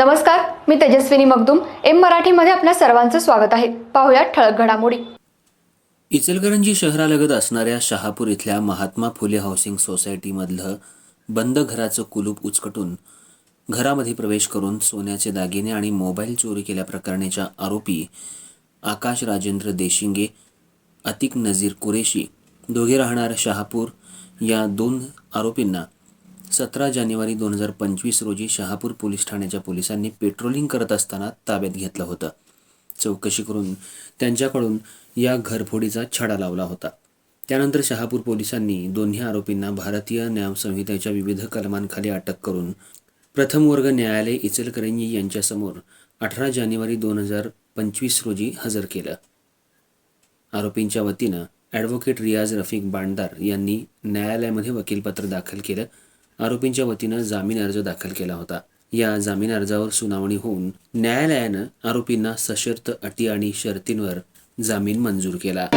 नमस्कार मी तेजस्विनी मगदुम. एम मराठीमध्ये आपल्या सर्वांचं स्वागत आहे. पाहुयात ठळक घडामोडी. इचलकरंजी शहरालगत असणाऱ्या शहापूर इथल्या महात्मा फुले हाऊसिंग सोसायटीमधलं बंद घराचं कुलूप उचकटून घरामध्ये प्रवेश करून सोन्याचे दागिने आणि मोबाईल चोरी केल्याप्रकरणीच्या आरोपी आकाश राजेंद्र देशिंगे अतिक नझीर कुरेशी दोघे राहणार शहापूर या दोन आरोपींना सतरा जानेवारी दोन हजार पंचवीस रोजी शहापूर पोलीस ठाण्याच्या पोलिसांनी पेट्रोलिंग करत असताना ताब्यात घेतलं होतं. चौकशी करून त्यांच्याकडून या घरफोडीचा छडा लावला होता. त्यानंतर शहापूर पोलिसांनी दोन्ही आरोपींना भारतीय न्यायसंहितेच्या विविध कलमांखाली अटक करून प्रथम वर्ग न्यायालय इचलकरंजी यांच्यासमोर अठरा जानेवारी दोन हजार पंचवीस रोजी हजर केलं. आरोपींच्या वतीनं ॲडव्होकेट रियाज रफिक बांडदार यांनी न्यायालयामध्ये वकीलपत्र दाखल केलं आरोपींच्या वतीनं जामीन अर्ज दाखल केला होता. या जामीन अर्जावर सुनावणी होऊन न्यायालयानं आरोपींना सशर्त अटी आणि शर्तींवर जामीन मंजूर केला.